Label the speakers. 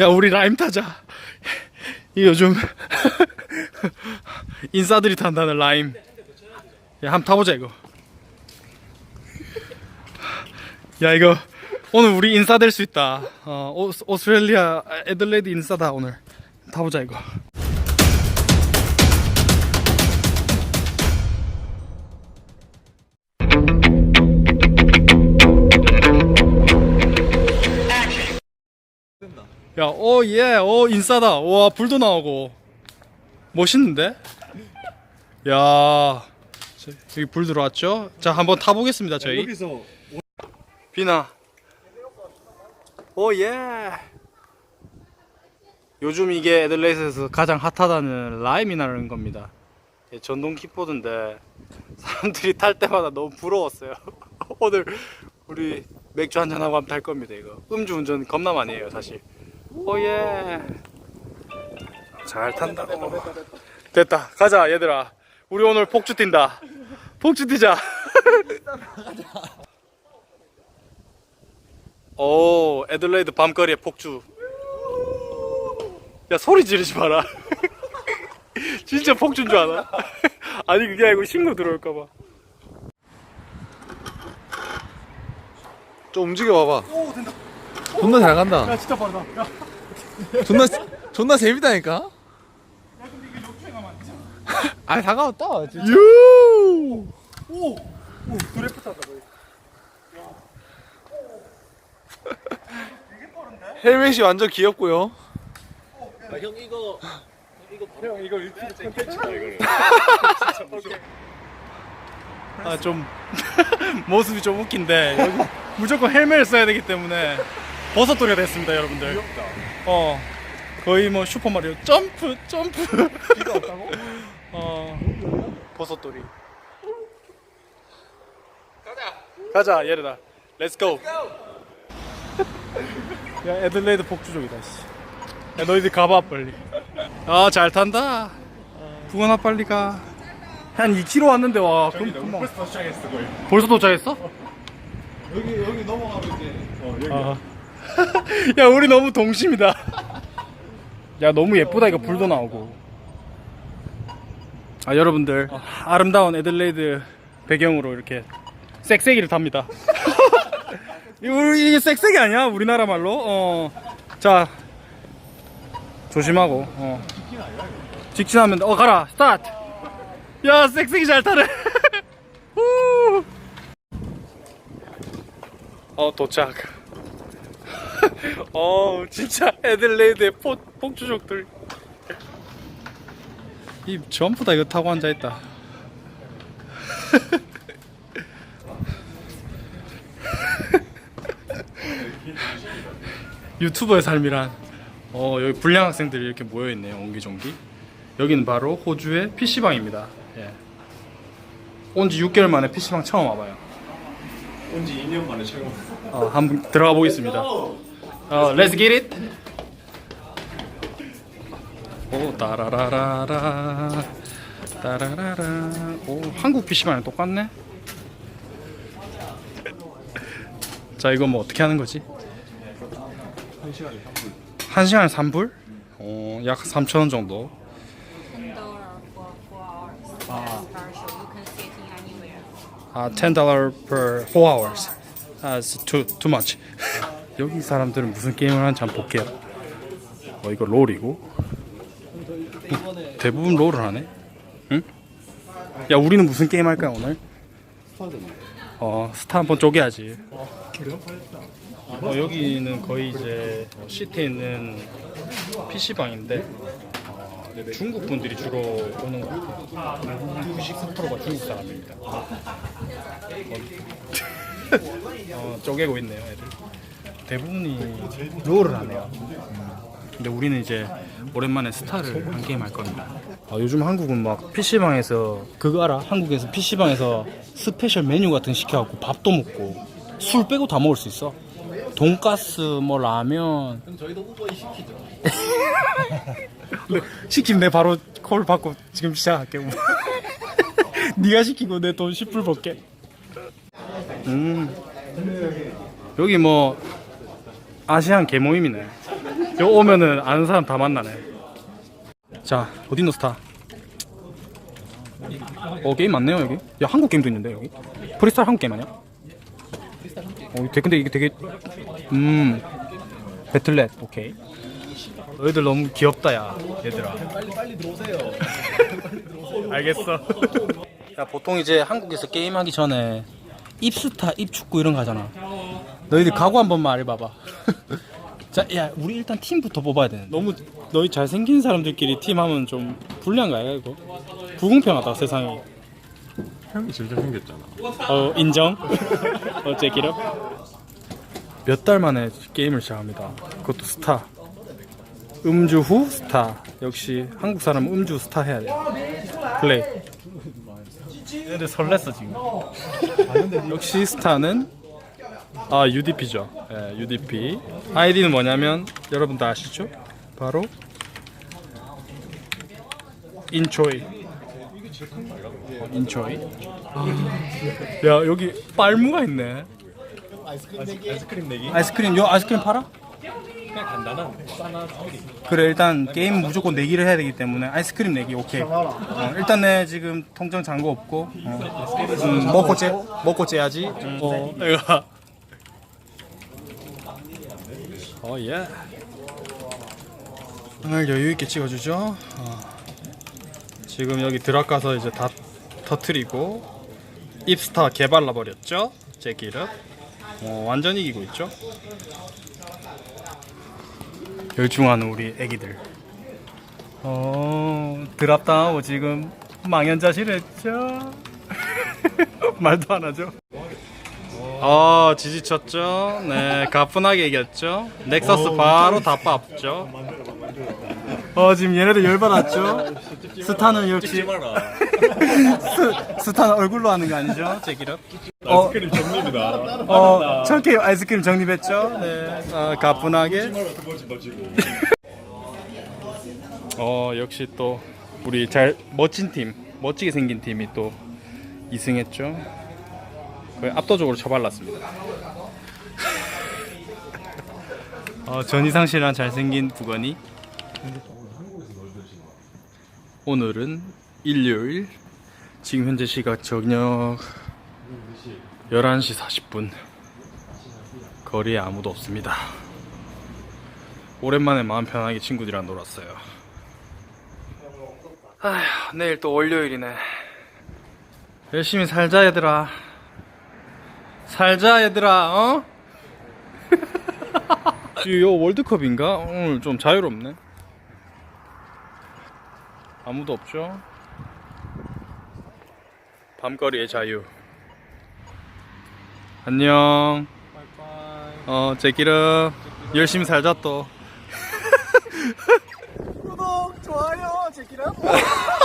Speaker 1: 야 우리 라임 타자. 이 요즘 인싸들이 탄다는 라임. 야 한번 타보자 이거. 야 이거 오늘 우리 인싸 될 수 있다. 어, 오, 오스트레일리아 애들레이드 인싸다 오늘. 타보자 이거 야, 오, 예, 오, 인싸다. 와, 불도 나오고. 멋있는데? 야, 저- 여기 불 들어왔죠? 자, 한번 타보겠습니다, 저희.
Speaker 2: 여기서
Speaker 1: 비나. 오, 예. 요즘 이게 애들레이스에서 가장 핫하다는 라임이라는 겁니다. 예, 전동 킥보드인데 사람들이 탈 때마다 너무 부러웠어요. 오늘 우리 맥주 한잔 하고 한번 탈 겁니다. 이거 음주 운전 겁나 많이 해요, 사실. 오예. 잘 탄다. 됐다. 가자, 얘들아. 우리 오늘 폭주 뛴다. 폭주 뛰자. 오, 애들레이드 밤거리의 폭주. 야, 소리 지르지 마라. 진짜 폭주인 줄 알아? 아니, 그게 아니고 신고 들어올까봐.
Speaker 2: 좀 움직여 봐봐. 존나 잘 간다.
Speaker 1: 야, 진짜 빠르다. 야,
Speaker 2: 존나 존나 재밌다니까. 아 상관없다. 진짜.
Speaker 1: 유! 오! 오, 드래프트 하다, 거의.
Speaker 2: 헬멧이 완전 귀엽고요.
Speaker 1: 형, 이거 유튜브 콘텐츠다, 이거는. 아, 좀, 모습이 좀 웃긴데, 여기 무조건 헬멧을 써야 되기 때문에, 버섯돌이가 됐습니다, 여러분들. 귀엽다. 어, 거의 뭐 슈퍼마리오 점프, 점프.
Speaker 2: 비가 없다고?
Speaker 1: 어, 버섯돌이. 가자. 가자, 얘들아. 렛츠 고. 야, 애들레이드 폭주족이다. 씨. 야, 너희들 가봐 빨리. 아, 잘 탄다. 부건아 빨리 가. 한 2km 왔는데 와. 그럼 금방. 벌써 도착했어 거의. 벌써 도착했어?
Speaker 2: 여기 여기 넘어가면 이제.
Speaker 1: 아. 야, 우리 너무 동심이다. 야, 너무 예쁘다 이거 불도 나오고. 아, 여러분들 아름다운 애들레이드 배경으로 이렇게 쌕쌕이를 탑니다. 이게 쌕쌕이 아니야? 우리나라 말로. 어. 자. 조심하고. 어. 직진하면 돼. 어, 가라. 스타트. 야, 쌕쌕이 잘 타네. 후. 어, 도착. 어 진짜 애들레이드의 포, 폭주족들. 이 전부 다 이거 타고 앉아있다. 유튜버의 삶이란. 어 여기 불량 학생들이 이렇게 모여있네요 옹기종기. 여기는 바로 호주의 PC방입니다. 예. 온지 6개월 만에 PC방 처음 와봐요.
Speaker 2: 온지 2년 만에 처음.
Speaker 1: 어, 한번 들어가 보겠습니다. 어, let's get it. 오, 따라라라라. 따라라라. 오, 한국 PC방이랑 똑같네. 자, 이거 뭐 어떻게 하는 거지?
Speaker 2: 한 시간에 3분.
Speaker 1: 한 시간에 3불? 어, 약 3,000원 정도.
Speaker 3: ten dollar for four hours. That's partial. You can sit in anywhere.
Speaker 1: 아, $10 per 4 hours. That's too, too much. 여기 사람들은 무슨 게임을 하는지 한번 볼게요. 어, 이거 롤이고. 대부분 롤을 하네. 응? 야, 우리는 무슨 게임 할까 오늘? 어, 스타 한번 쪼개야지. 어, 여기는 거의 이제 시티에 있는 PC방인데 중국 분들이 주로 오는 것 같아요. 99%가 중국 사람입니다. 어, 쪼개고 있네요, 애들. 대부분이 롤을 하네요. 근데 우리는 이제 오랜만에 스타를 한 게임 할 겁니다. 아, 요즘 한국은 막 PC방에서 그거 알아? 한국에서 PC방에서 스페셜 메뉴 같은 거 시켜갖고 밥도 먹고 술 빼고 다 먹을 수 있어. 돈가스, 뭐 라면.
Speaker 2: 저희도 우버이 시키죠.
Speaker 1: 시키면 내 바로 콜 받고 지금 시작할게. 네가 시키고 내 돈 10불 벌게. 음. 여기 뭐 아시안 개모임이네. 여 오면은 아는 사람 다 만나네. 자, 어디 있노 스타? 어 게임 많네요 여기. 야 한국 게임도 있는데 여기. 프리스타일 한국 게임 아니야? 어, 되- 근데 이게 되게 음 배틀넷 오케이. 너희들 너무 귀엽다 야 얘들아.
Speaker 2: 빨리 빨리 들어오세요.
Speaker 1: 알겠어. 야 보통 이제 한국에서 게임하기 전에 입스타, 입축구 이런 거 하잖아. 너희들 각오 한번 말해봐봐. 자, 야 우리 일단 팀부터 뽑아야 돼. 너무 너희 잘생긴 사람들끼리 팀 하면 좀 불리한 거 아니야 이거? 불공평하다 세상이.
Speaker 2: 형이 제일 잘생겼잖아.
Speaker 1: 어 인정. 어째 기록? 몇달 만에 게임을 시작합니다. 그것도 스타. 음주 후 스타. 역시 한국 사람 은 음주 스타 해야 돼. 플레이. 얘들 설렜어 지금. 역시 스타는 아 UDP죠. 예, UDP. 아이디는 뭐냐면 여러분 다 아시죠? 바로 인초이. 어, 인초이. 야 여기 빨무가 있네.
Speaker 2: 아이스크림 내기?
Speaker 1: 아이스크림 요 아이스크림 팔아? 그래 일단 게임 무조건 내기를 해야 되기 때문에 아이스크림 내기 오케이. 어, 일단 내 지금 통장 잔고 없고 어. 음, 먹고 째 먹고 째야지. 어 내가 어 예. 오늘 여유 있게 찍어주죠. 어. 지금 여기 들어가서 이제 다 터트리고 입스타 개발라 버렸죠. 제 기름. 어, 완전 이기고 있죠. 열중하는 우리 애기들. 어, 드랍당하고 지금 망연자실했죠? 말도 안 하죠? 어, 지지쳤죠? 네, 가뿐하게 이겼죠? 넥서스 바로 다 빻죠? 어, 지금 얘네들 열받았죠? 스타는 역시,
Speaker 2: 마라.
Speaker 1: 스, 스타는 얼굴로 하는 거 아니죠? 제기럽? 어,
Speaker 2: 아이스크림 정립이다.
Speaker 1: 어, 철케 아이스크림 정립했죠? 네, 어, 가뿐하게. 어 역시 또 우리 잘 멋진 팀 멋지게 생긴 팀이 또 2승했죠 거의 압도적으로 처발랐습니다. 어, 전이상 씨랑 잘생긴 부건이? 오늘은 일요일 지금 현재 시각 저녁 11시 40분. 거리에 아무도 없습니다. 오랜만에 마음 편하게 친구들이랑 놀았어요. 아휴, 내일 또 월요일이네. 열심히 살자, 얘들아. 살자, 얘들아, 어? 요 월드컵인가? 오늘 좀 자유롭네. 아무도 없죠? 밤거리의 자유. 안녕. 어, 제끼르. 열심히 살자, 또. 구독, 좋아요, 제끼르.